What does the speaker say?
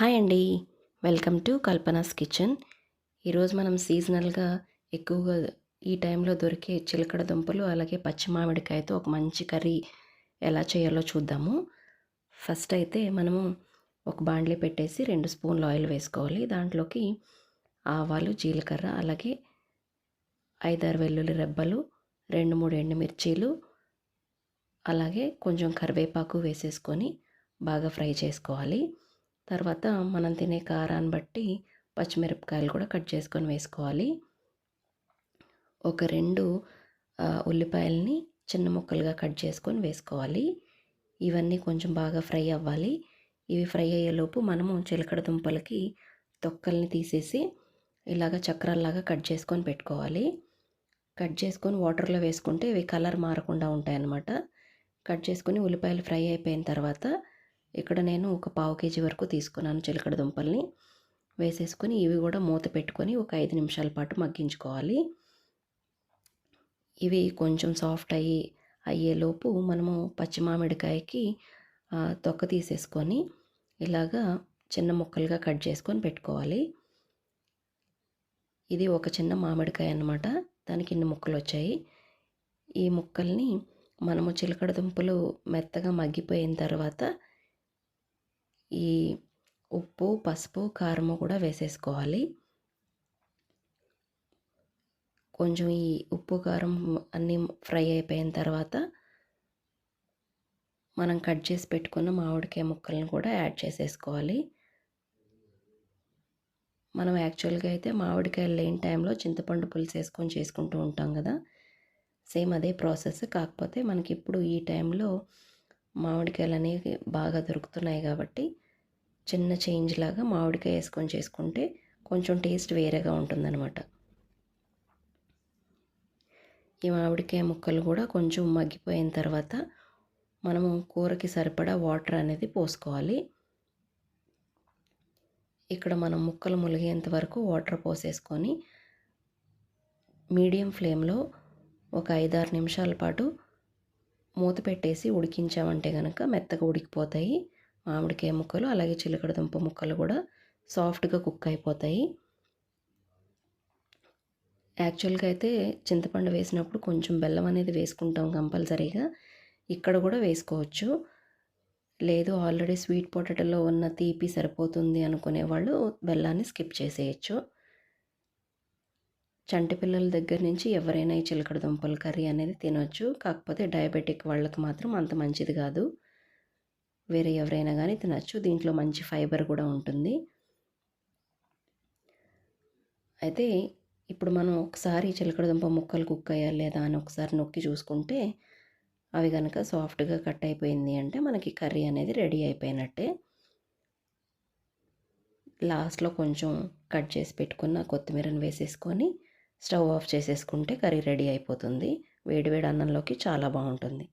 Hi అండి. Welcome to Kalpana's kitchen. ఈరోజు మనం సీజనల్గా ఎక్కువగా ఈ టైంలో దొరికే చిలకడ దుంపలు అలాగే పచ్చి మామిడికాయతో ఒక మంచి కర్రీ ఎలా చేయాలో చూద్దాము. ఫస్ట్ అయితే మనము ఒక బాండ్లీ పెట్టేసి రెండు స్పూన్లు ఆయిల్ వేసుకోవాలి. దాంట్లోకి ఆవాలు జీలకర్ర అలాగే ఐదారు వెల్లుల్లి రెబ్బలు రెండు మూడు ఎండుమిర్చీలు అలాగే కొంచెం కరివేపాకు వేసేసుకొని బాగా ఫ్రై చేసుకోవాలి. తర్వాత మనం తినే కారాన్ని బట్టి పచ్చిమిరపకాయలు కూడా కట్ చేసుకొని వేసుకోవాలి. ఒక రెండు ఉల్లిపాయలని చిన్న ముక్కలుగా కట్ చేసుకొని వేసుకోవాలి. ఇవన్నీ కొంచెం బాగా ఫ్రై అవ్వాలి. ఇవి ఫ్రై అయ్యేలోపు మనము చిలకడ దుంపలకి తొక్కల్ని తీసేసి ఇలాగ చక్రాల్లాగా కట్ చేసుకొని పెట్టుకోవాలి. కట్ చేసుకొని వాటర్లో వేసుకుంటే ఇవి కలర్ మారకుండా ఉంటాయన్నమాట. కట్ చేసుకొని ఉల్లిపాయలు ఫ్రై అయిపోయిన తర్వాత ఇక్కడ నేను ఒక పావు కేజీ వరకు తీసుకున్నాను చిలకడ దుంపల్ని. వేసేసుకొని ఇవి కూడా మూత పెట్టుకొని ఒక ఐదు నిమిషాల పాటు మగ్గించుకోవాలి. ఇవి కొంచెం సాఫ్ట్ అయ్యి అయ్యేలోపు మనము పచ్చి మామిడికాయకి తొక్క తీసేసుకొని ఇలాగా చిన్న ముక్కలుగా కట్ చేసుకొని పెట్టుకోవాలి. ఇది ఒక చిన్న మామిడికాయ అన్నమాట. దానికి ఇన్ని ముక్కలు వచ్చాయి. ఈ ముక్కల్ని మనము చిలకడ దుంపలు మెత్తగా మగ్గిపోయిన తర్వాత ఈ ఉప్పు పసుపు కారము కూడా వేసేసుకోవాలి. కొంచెం ఈ ఉప్పు కారం అన్నీ ఫ్రై అయిపోయిన తర్వాత మనం కట్ చేసి పెట్టుకున్న మామిడికాయ ముక్కలను కూడా యాడ్ చేసేసుకోవాలి. మనం యాక్చువల్గా అయితే మామిడికాయలు లేని టైంలో చింతపండు పులుసు వేసుకొని చేసుకుంటూ ఉంటాం కదా. సేమ్ అదే ప్రాసెస్ కాకపోతే మనకి ఇప్పుడు ఈ టైంలో మామిడికాయలు అనేవి బాగా దొరుకుతున్నాయి కాబట్టి చిన్న చేంజ్ లాగా మామిడికాయ వేసుకొని చేసుకుంటే కొంచెం టేస్ట్ వేరేగా ఉంటుందన్నమాట. ఈ మామిడికాయ ముక్కలు కూడా కొంచెం మగ్గిపోయిన తర్వాత మనము కూరకి సరిపడా వాటర్ అనేది పోసుకోవాలి. ఇక్కడ మనం ముక్కలు ములిగేంత వరకు వాటర్ పోసేసుకొని మీడియం ఫ్లేమ్లో ఒక ఐదారు నిమిషాల పాటు మూత పెట్టేసి ఉడికించామంటే కనుక మెత్తగా ఉడికిపోతాయి. మామిడికాయ ముక్కలు అలాగే చిలకడ దుంప ముక్కలు కూడా సాఫ్ట్గా కుక్ అయిపోతాయి. యాక్చువల్గా అయితే చింతపండు వేసినప్పుడు కొంచెం బెల్లం అనేది వేసుకుంటాం కంపల్సరీగా. ఇక్కడ కూడా వేసుకోవచ్చు. లేదు ఆల్రెడీ స్వీట్ పొటాటోలో ఉన్న తీపి సరిపోతుంది అనుకునే వాళ్ళు బెల్లాన్ని స్కిప్ చేసేయచ్చు. చంటి పిల్లల దగ్గర నుంచి ఎవరైనా ఈ చిలకడ దుంపల కర్రీ అనేది తినొచ్చు. కాకపోతే డయాబెటిక్ వాళ్ళకి మాత్రం అంత మంచిది కాదు. వేరే ఎవరైనా కానీ తినచ్చు. దీంట్లో మంచి ఫైబర్ కూడా ఉంటుంది. అయితే ఇప్పుడు మనం ఒకసారి చిలకడదుంప ముక్కలు కుక్ అయ్యా లేదా అని ఒకసారి నొక్కి చూసుకుంటే అవి కనుక సాఫ్ట్గా కట్ అయిపోయింది అంటే మనకి కర్రీ అనేది రెడీ అయిపోయినట్టే. లాస్ట్లో కొంచెం కట్ చేసి పెట్టుకున్న కొత్తిమీరని వేసేసుకొని స్టవ్ ఆఫ్ చేసేసుకుంటే కర్రీ రెడీ అయిపోతుంది. వేడివేడి అన్నంలోకి చాలా బాగుంటుంది.